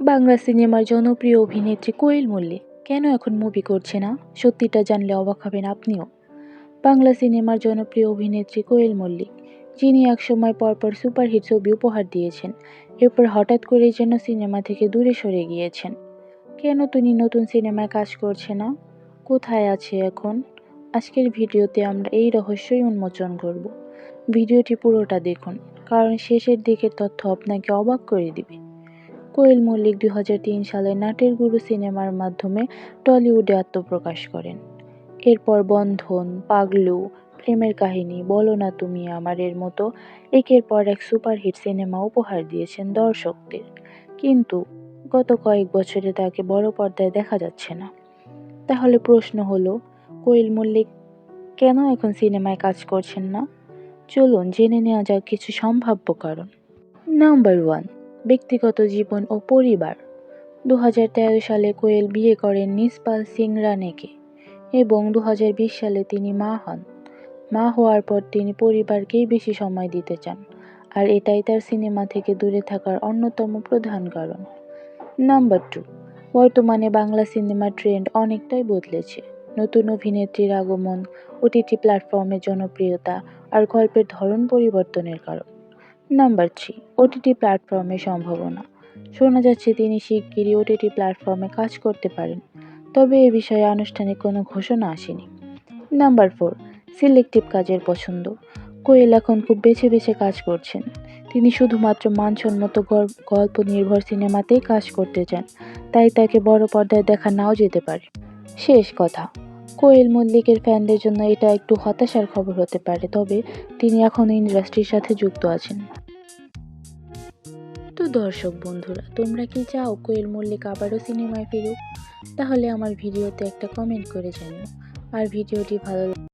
বাংলা সিনেমার জনপ্রিয় অভিনেত্রী কোয়েল মল্লিক কেন এখন মুভি করছে না? সত্যিটা জানলে অবাক হবেন আপনিও। বাংলা সিনেমার জনপ্রিয় অভিনেত্রী কোয়েল মল্লিক, যিনি একসময় পরপর সুপারহিট ছবি উপহার দিয়েছেন, এরপর হঠাৎ করে যেন সিনেমা থেকে দূরে সরে গিয়েছেন। কেন তিনি নতুন সিনেমায় কাজ করছে না? কোথায় আছে এখন? আজকের ভিডিওতে আমরা এই রহস্যই উন্মোচন করব। ভিডিওটি পুরোটা দেখুন, কারণ শেষের দিকের তথ্য আপনাকে অবাক করে দিবে। কোয়েল মল্লিক দু হাজার তিন সালে নাটের গুরু সিনেমার মাধ্যমে টলিউডে আত্মপ্রকাশ করেন। এরপর বন্ধন, পাগলু, প্রেমের কাহিনী, বলো না তুমি আমারের মতো, একের পর এক সুপারহিট সিনেমা উপহার দিয়েছেন দর্শকদের। কিন্তু গত কয়েক বছরে তাকে বড় পর্দায় দেখা যাচ্ছে না। তাহলে প্রশ্ন হলো, কোয়েল মল্লিক কেন এখন সিনেমায় কাজ করছেন না? চলুন জেনে নেওয়া যাক কিছু সম্ভাব্য কারণ। নাম্বার ওয়ান ব্যক্তিগত জীবন ও পরিবার। দু হাজার তেরো সালে কোয়েল বিয়ে করেন নিসপাল সিং রানেকে এবং দু হাজার বিশ সালে তিনি মা হন। মা হওয়ার পর তিনি পরিবারকেই বেশি সময় দিতে চান আর এটাই তার সিনেমা থেকে দূরে থাকার অন্যতম প্রধান কারণ। নাম্বার টু, বর্তমানে বাংলা সিনেমার ট্রেন্ড অনেকটাই বদলেছে। নতুন অভিনেত্রীর আগমন, ওটিটি প্ল্যাটফর্মের জনপ্রিয়তা আর গল্পের ধরন পরিবর্তনের কারণ। নাম্বার থ্রি ওটিটি প্ল্যাটফর্মের সম্ভাবনা। শোনা যাচ্ছে তিনি শিগগিরই ওটিটি প্ল্যাটফর্মে কাজ করতে পারেন, তবে এ বিষয়ে আনুষ্ঠানিক কোনো ঘোষণা আসেনি। নাম্বার ফোর, সিলেক্টিভ কাজের পছন্দ। কোয়েল এখন খুব বেছে বেছে কাজ করছেন। তিনি শুধুমাত্র মানসম্মত গল- গল্প নির্ভর সিনেমাতেই কাজ করতে চান, তাই তাকে বড় পর্দায় দেখা নাও যেতে পারে। শেষ কথা, কোয়েল মল্লিকের ফ্যানদের জন্য এটা একটু হতাশার খবর হতে পারে, তবে তিনি এখন ইন্ডাস্ট্রির সাথে যুক্ত আছেন। দর্শক বন্ধুরা, তোমরা কি চাও কোয়েল মল্লিক আবারও সিনেমায় ফিরুক? তাহলে আমার ভিডিওতে একটা কমেন্ট করে জানিও। আর ভিডিওটি ভালো